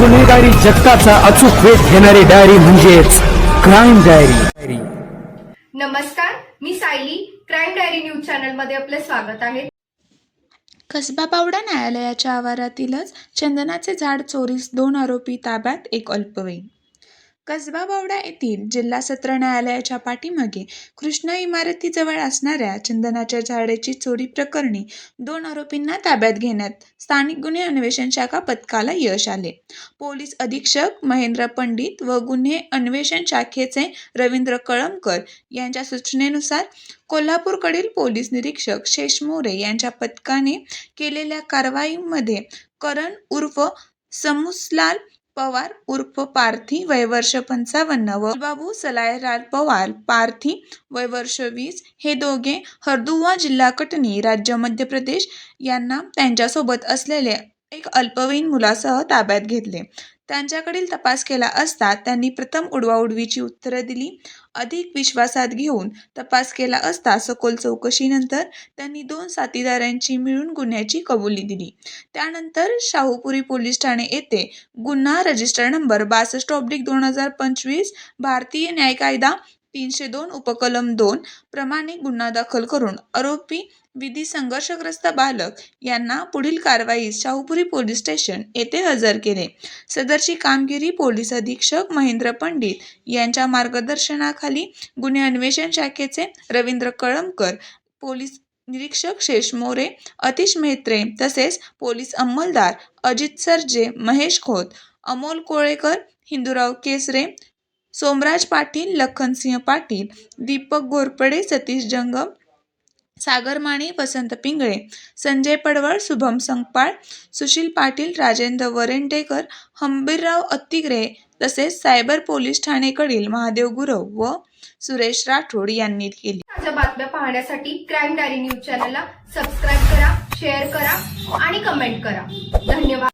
गुन्हेगारी जगताचा अचूक वेध घेणारी डायरी म्हणजेच क्राईम डायरी नमस्कार मी सायली. क्राईम डायरी न्यूज चॅनलमध्ये आपले स्वागत आहे. कसबा पावडा न्यायालयाच्या आवारातीलच चंदनाचे झाड चोरीस दोन आरोपी ताब्यात एक अल्पवयीन. कसबा बावडा येथील जिल्हा सत्र न्यायालयाच्या पाठीमागे कृष्ण इमारतीजवळ असणाऱ्या चंदनाच्या झाडाची चोरी प्रकरणी दोन आरोपींना ताब्यात घेण्यात स्थानिक गुन्हे अन्वेषण शाखा पथकाला यश आले. पोलीस अधीक्षक महेंद्र पंडित व गुन्हे अन्वेषण शाखेचे रवींद्र कळमकर यांच्या सूचनेनुसार कोल्हापूरकडील पोलीस निरीक्षक शेष मोरे यांच्या पथकाने केलेल्या कारवाईमध्ये करण उर्फ समुसलाल पवार उर्फ पार्थी वयवर्ष पंचावन्न व बाबू सलायराल पवार पार्थी वयवर्ष वीस हे दोघे हरदुवा जिल्हा कटनी राज्य मध्य प्रदेश यांना त्यांच्यासोबत असलेले एक अल्पवयीन मुलासह ताब्यात घेतले. त्यांच्याकडील तपास केला असता त्यांनी प्रथम उडवाउडवीची उत्तरं दिली. अधिक विश्वासात घेऊन तपास केला असता सखोल चौकशीनंतर त्यांनी दोन साथीदारांची मिळून गुन्ह्याची कबुली दिली. त्यानंतर शाहूपुरी पोलीस ठाणे येथे गुन्हा रजिस्टर नंबर बासष्ट ऑब्लिक दोन हजार पंचवीस भारतीय न्याय कायदा तीनशे दोन उपकलम दोन प्रमाणे गुन्हा दाखल करून आरोपी विधी संघर्षग्रस्त बालक यांना पुढील कारवाईस शाहूपुरी पोलीस स्टेशन येथे हजर केले. सदरची कामगिरी पोलीस अधीक्षक महेंद्र पंडित यांच्या मार्गदर्शनाखाली गुन्हे अन्वेषण शाखेचे रवींद्र कळमकर पोलीस निरीक्षक शेष मोरे अतिश मेहत्रे तसेच पोलीस अंमलदार अजित सरजे महेश खोत अमोल कोळेकर हिंदूराव केसरे सोमराज पाटील लखनसिंह पाटील दीपक घोरपडे सतीश जंगम सागर माने वसंत पिंगळे संजय पडवळ शुभम संगपाळ सुशील पाटील राजेंद्र वरेंडेकर हंबीरराव अत्तिग्रे तसेच सायबर पोलीस ठाणेकडील महादेव गुरव व सुरेश राठोड यांनी केली. ताज्या बातम्या पाहण्यासाठी क्राईम डायरी न्यूज चॅनलला सबस्क्राईब करा शेअर करा आणि कमेंट करा. धन्यवाद.